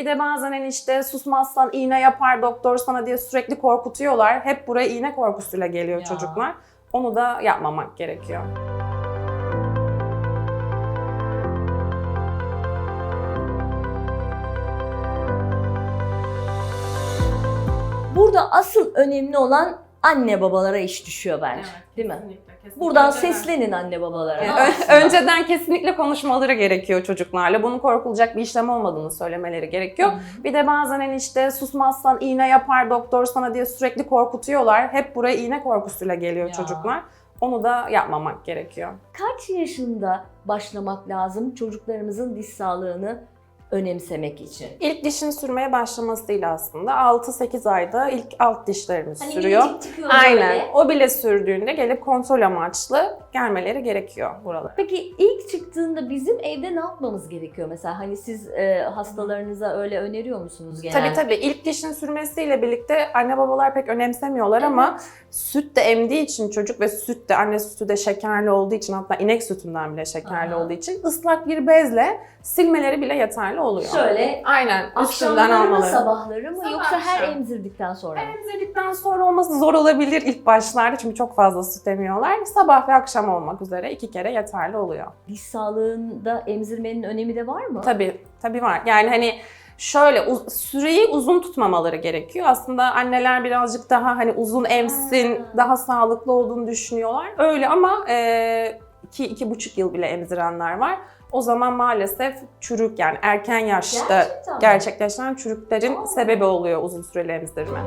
Bir de bazen hani işte susmazsan iğne yapar doktor sana diye sürekli korkutuyorlar. Hep buraya iğne korkusuyla geliyor Ya. çocuklar. Onu da yapmamak gerekiyor. Burada asıl önemli olan anne babalara iş düşüyor bence. Değil mi? Buradan seslenin anne babalara. Yapsınlar? önceden kesinlikle konuşmaları gerekiyor çocuklarla. Bunun korkulacak bir işlem olmadığını söylemeleri gerekiyor. Bir de bazen hani işte susmazsan iğne yapar doktor sana diye sürekli korkutuyorlar. Hep buraya iğne korkusuyla geliyor Ya. çocuklar. Onu da yapmamak gerekiyor. Kaç yaşında başlamak lazım çocuklarımızın diş sağlığını önemsemek için? İlk dişin sürmeye başlamasıyla aslında 6-8 ayda ilk alt dişlerini Hani sürüyor. Aynen. böyle. O bile sürdüğünde gelip kontrol amaçlı gelmeleri gerekiyor buralara. Peki ilk çıktığında bizim evde ne yapmamız gerekiyor mesela? Hani siz e, hastalarınıza öyle öneriyor musunuz genelde? Tabii tabii ilk dişin sürmesiyle birlikte anne babalar pek önemsemiyorlar ama süt de emdiği için çocuk ve süt de anne sütü de şekerli olduğu için hatta inek sütünden bile şekerli Aha. olduğu için ıslak bir bezle silmeleri bile yeterli oluyor. Şöyle Aynen üstünden akşamları mı almaları. sabahları mı Sabah yoksa her akşam. emzirdikten sonra mı? Emzirdikten sonra olması zor olabilir ilk başlarda çünkü çok fazla süt emiyorlar. Sabah ve akşam olmak üzere iki kere yeterli oluyor. Diş sağlığında emzirmenin önemi de var mı? Tabii, tabii var. Yani hani şöyle uz- süreyi uzun tutmamaları gerekiyor. Aslında anneler birazcık daha hani uzun emsin, Ha. daha sağlıklı olduğunu düşünüyorlar. Öyle ama e, iki, iki buçuk yıl bile emzirenler var. O zaman maalesef çürük yani erken yaşta Gerçekten mi? gerçekleşen çürüklerin Aa. sebebi oluyor uzun süreli emzirme.